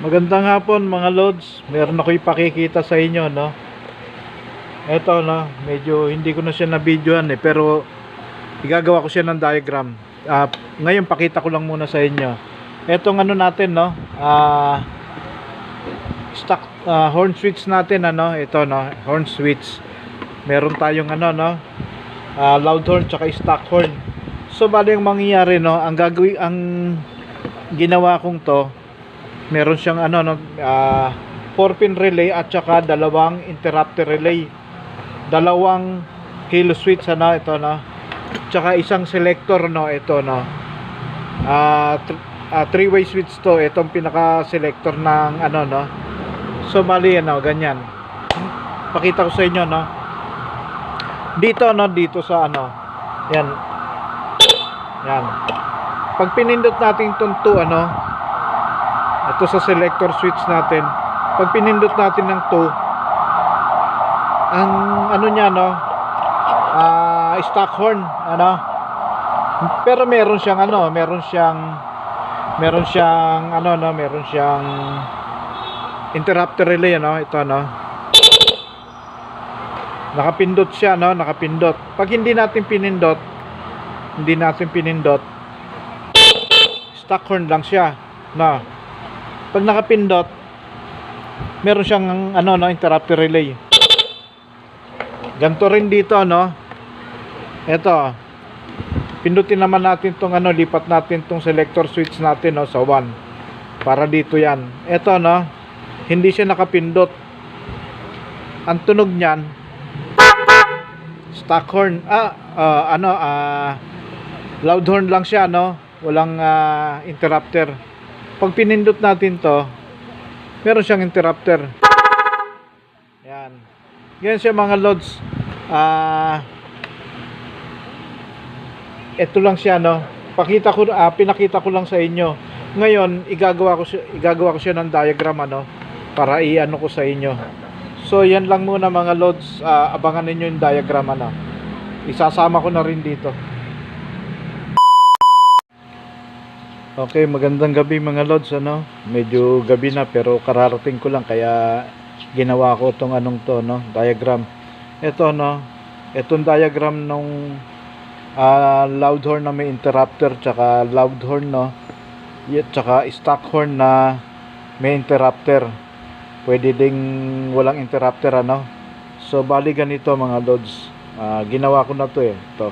Magandang hapon mga lods. Meron ako ipakikita sa inyo, no. Ito, no, medyo hindi ko na siya na-videoan eh, pero igagawa ko siya ng diagram. Ah, ngayon pakita ko lang muna sa inyo. Etong ano natin, no, ah stock ah, horn switch natin ano, ito no, horn switch. Meron tayong ano, no, ah, loud horn tsaka stock horn. So bali ang mangyayari, no, ang gagawin ang ginawa kong to meron siyang ano no ah, 4 pin relay at saka dalawang interrupter relay. Dalawang kilo switch ano ito no. Tsaka isang selector no ito no. Ah three way switch to itong pinaka selector ng ano no. So mali ano ganyan. Pakita ko sa inyo no. Dito no dito sa ano yan. Yan. Pag pinindot natin itong 2 ano ito sa selector switch natin. Pag pinindot natin ng 2 ang ano niya no? Ah stock horn ano? Pero meron siyang ano meron siyang meron siyang ano no? Meron siyang interrupter relay ano ito ano nakapindot siya no? Nakapindot. Pag hindi natin pinindot hindi natin pinindot stock horn lang siya no pag nakapindot meron siyang ano no interrupter relay. Ganito rin dito no? Eto pindutin naman natin tong ano lipat natin tong selector switch natin no sa 1 para dito yan. Eto no? Hindi siya nakapindot. Ang tunog niyan stock horn ah ah, ano ah loud horn lang siya no? Walang ah, interrupter pag pinindot natin to meron siyang interrupter. Yan. Yan siya mga loads ah ito lang siya no? Pakita ko ah, pinakita ko lang sa inyo. Ngayon igagawa ko siya, igagawa ko siya ng diagram ano? Para i-ano ko sa inyo. So yan lang muna mga loads Ah, abangan ninyo yung diagram ano? Isasama ko na rin dito Okay, magandang gabi mga lods ano. Medyo gabi na pero kararating ko lang kaya ginawa ko tong anong to no, diagram. Ito no, itong diagram nung ah, loud horn na may interrupter tsaka loud horn no. Tsaka stock horn na may interrupter. Pwede ding walang interrupter ano. So bali ganito mga lods. Ah, ginawa ko na to eh, to.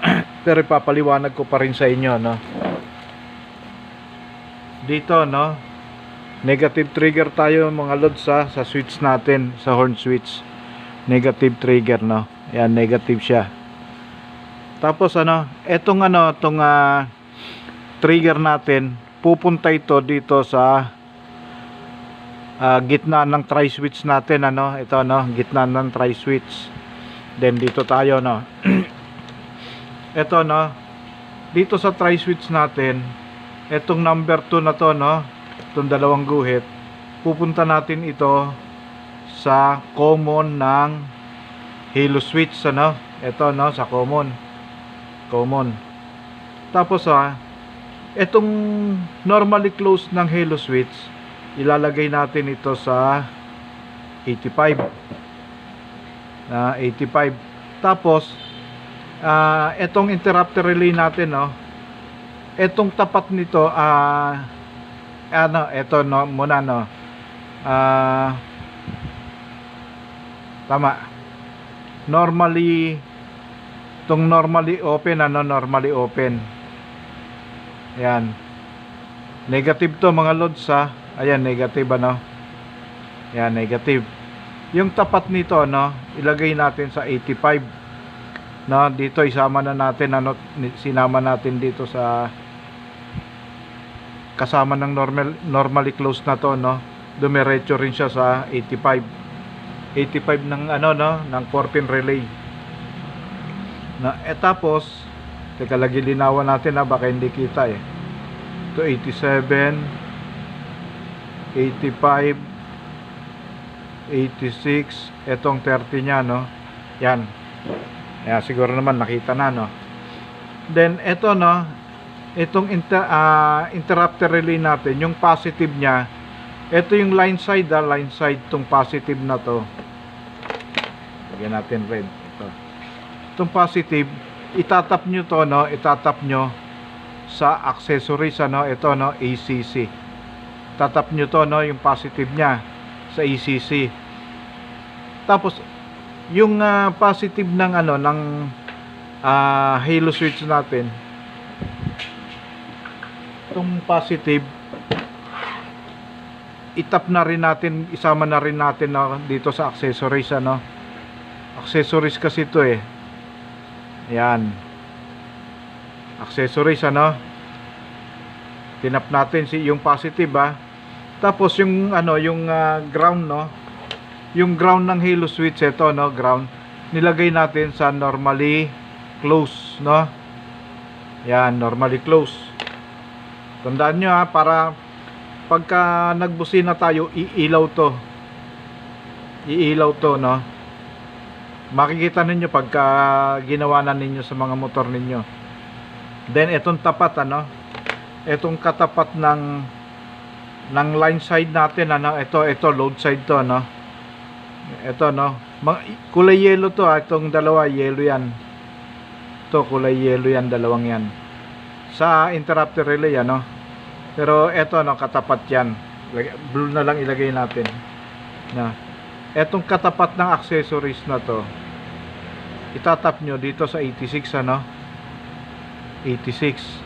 pero ipapaliwanag ko pa rin sa inyo no dito no? Negative trigger tayo mga lods sa sa switch natin sa horn switch. Negative trigger no? Yan negative siya. Tapos ano? Etong ano tong ah, trigger natin pupunta ito dito sa ah, gitna ng tri switch natin ano? Ito no? Gitna ng tri switch then dito tayo no? Ito no? Dito sa tri switch natin etong number 2 na to no? Itong dalawang guhit. Pupunta natin ito sa common ng halo switch ano? Ito no? Sa common. Common. Tapos ah etong normally closed ng halo switch ilalagay natin ito sa 85 na 85 tapos ah etong interrupter relay natin no etong tapat nito ah ano eto no muna no. Ah tama. Normally tong normally open ano normally open. Yan negative to mga loads ha. Ayan negative ano. Yan negative. Yung tapat nito no ilagay natin sa 85 no dito isama na natin ano sinama natin dito sa kasama ng normal normally closed na to no? Dumiretso rin siya sa 85 85 ng ano no? Ng 4 pin relay. Na eh tapos teka lagi linawan natin na baka hindi kita eh. To 87 85 86 etong 30 nya no? Yan. Ayan, siguro naman nakita na no? Then eto no itong inter, ah, interrupter relay natin, yung positive niya, ito yung line side, ah, line side tong positive na to. Lagyan natin red. Ito. Itong positive, itatap nyo to, no? Itatap nyo sa accessories, ano? Ito, no? ACC. Tatap nyo to, no? Yung positive niya sa ACC. Tapos, yung ah, positive ng, ano, ng ah, halo switch natin, itong positive, itap na rin natin, isama na rin natin no, dito sa accessories, ano? accessories kasi ito eh. Yan accessories ano? Tinap natin si yung positive ah. Tapos yung ano yung ah, ground no? Yung ground ng halo switch ito no ground nilagay natin sa normally close no? Yan normally close tandaan nyo ha para pagka nagbusina tayo iilaw to. Iilaw to no? Makikita ninyo pagka ginawa na ninyo sa mga motor ninyo. Then etong tapat ano? Etong katapat ng ng line side natin ano? Ito ito load side to no ito no? Kulay yellow to ah itong dalawa yellow yan. To kulay yellow yan dalawang yan. Sa interrupter relay ano pero eto no katapat yan. Blue na lang ilagay natin. Na. Etong katapat ng accessories na to itatap nyo dito sa 86 ano? 86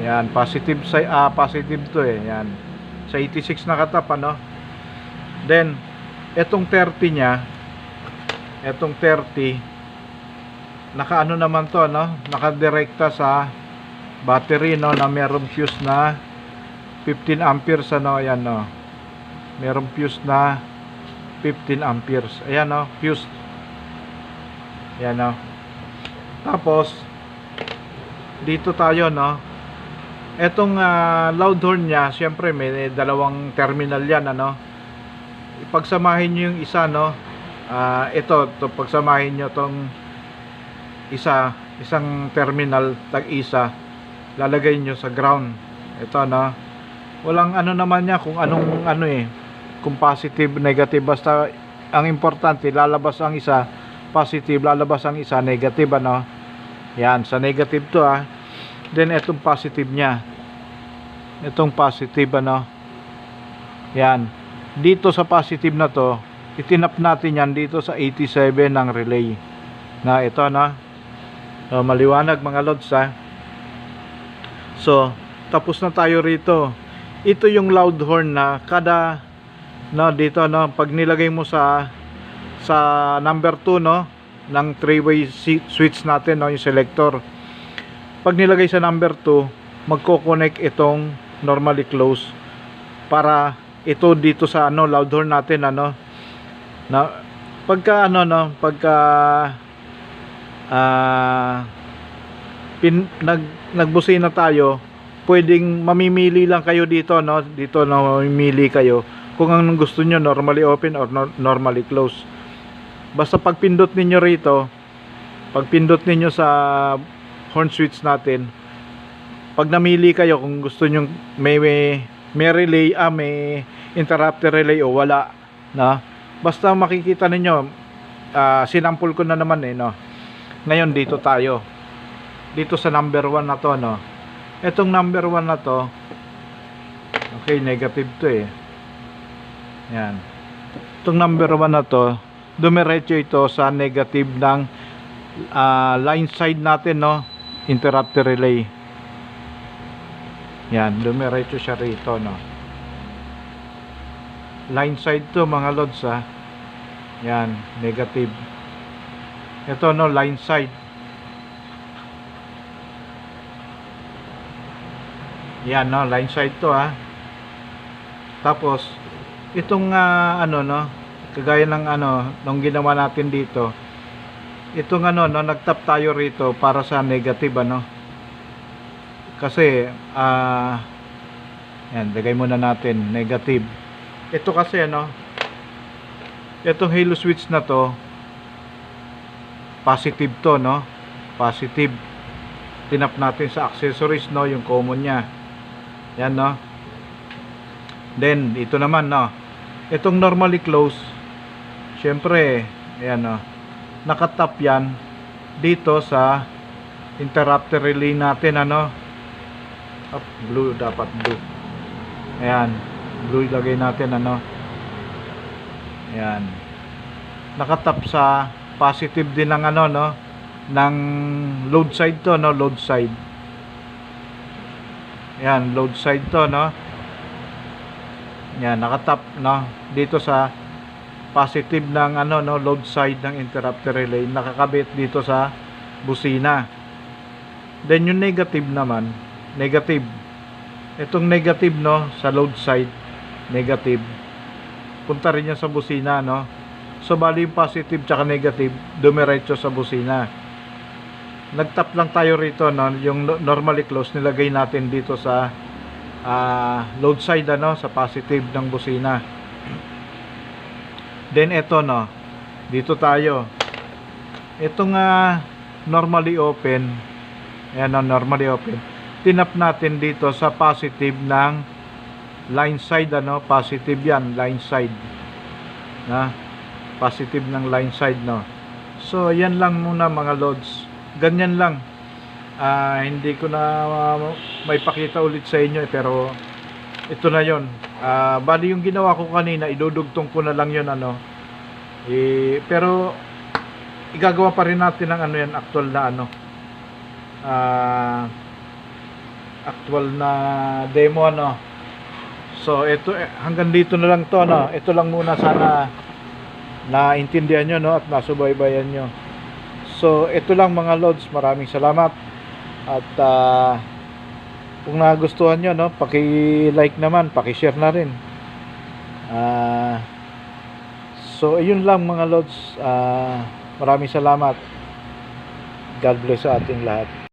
yan positive side ah positive to eh. Yan. Sa 86 nakatap ano? Then etong 30 nya etong 30 nakaano naman to no nakadirekta sa battery no na merong fuse na 15 amperes ano yan no. Merong fuse na 15 amperes. Ayan no fuse. Ayan no. Tapos dito tayo no. Etong ah, loud horn nya syempre may dalawang terminal yan ano. Ipagsamahin nyo yung isa no. Ah, ito to pagsamahin nyo tong isa isang terminal tag isa lalagay nyo sa ground. Ito no? Walang ano naman niya kung anong ano eh kung positive negative. Basta ang importante lalabas ang isa positive lalabas ang isa negative ano? Yan sa negative to ah. Then etong positive niya. Itong positive ano? Yan. Dito sa positive na to itinap natin yan dito sa 87 ng relay. Na ito na so, maliwanag mga lods ha so tapos na tayo rito. Ito yung loud horn na kada no dito no pag nilagay mo sa sa number 2 no ng three-way switch natin no yung selector. Pag nilagay sa number 2 magko-connect itong normally close para ito dito sa ano loud horn natin ano na pagka ano no pagka ah pin, nag nagbusina tayo pwedeng mamimili lang kayo dito no? Dito no mamimili kayo. Kung anong gusto nyo normally open or no- normally close. Basta pag pindot ninyo rito pag pindot ninyo sa horn switch natin pag namili kayo kung gusto nyo may may, may relay ah may interrupter relay o wala na basta makikita ninyo ah, sinampol ko na naman eh no? Ngayon dito tayo dito sa number 1 na to no etong number 1 na to okay negative to eh. Yan. Itong number 1 na to dumiretso ito sa negative ng ah, line side natin no? Interrupter relay. Yan dumiretso siya rito no? Line side to mga lods ha? Yan negative. Ito no line side yan no? Line side to ha? Tapos itong ah, ano no? Kagaya ng ano nung ginawa natin dito itong ano no? Nagtap tayo rito para sa negative ano? Kasi ah yan lagay muna natin negative. Ito kasi ano itong halo switch na to positive to no? Positive. Tinap natin sa accessories no? Yung common niya yan no? Then ito naman no? Itong normally close syempre ayan no? Nakatap yan dito sa interrupter relay natin ano? Up, blue dapat blue. Ayan blue ilagay natin ano? Ayan. Nakatap sa positive din ng ano no? Ng load side to no? Load side yan load side to no? Yan nakatap no? Dito sa positive ng ano no? Load side ng interrupter relay. Nakakabit dito sa busina. Then yung negative naman negative. Itong negative no? Sa load side negative. Punta rin yan sa busina no? So bali yung positive tsaka negative dumiretso sa busina nagtap lang tayo rito no? Yung no- normally close nilagay natin dito sa ah, load side ano? Sa positive ng busina. Then eto no? Dito tayo. Itong ah, normally open ayan no, normally open. Tinap natin dito sa positive ng line side ano? Positive yan line side. Na? Positive ng line side no? So yan lang muna mga loads ganyan lang. Ah, hindi ko na uh, may pakita ulit sa inyo eh, pero ito na yon Ah, bali yung ginawa ko kanina idudugtong ko na lang yon ano. Eh, pero igagawa pa rin natin ng ano yan actual na ano. Ah actual na demo ano. So ito eh, hanggang dito na lang to no ito lang muna sana naintindihan nyo no at nasubaybayan nyo so ito lang mga lods. Maraming salamat. At ah, kung nagustuhan nyo no paki-like naman paki-share na rin. Ah so ayun lang mga lods. Ah, maraming salamat. God bless sa ating lahat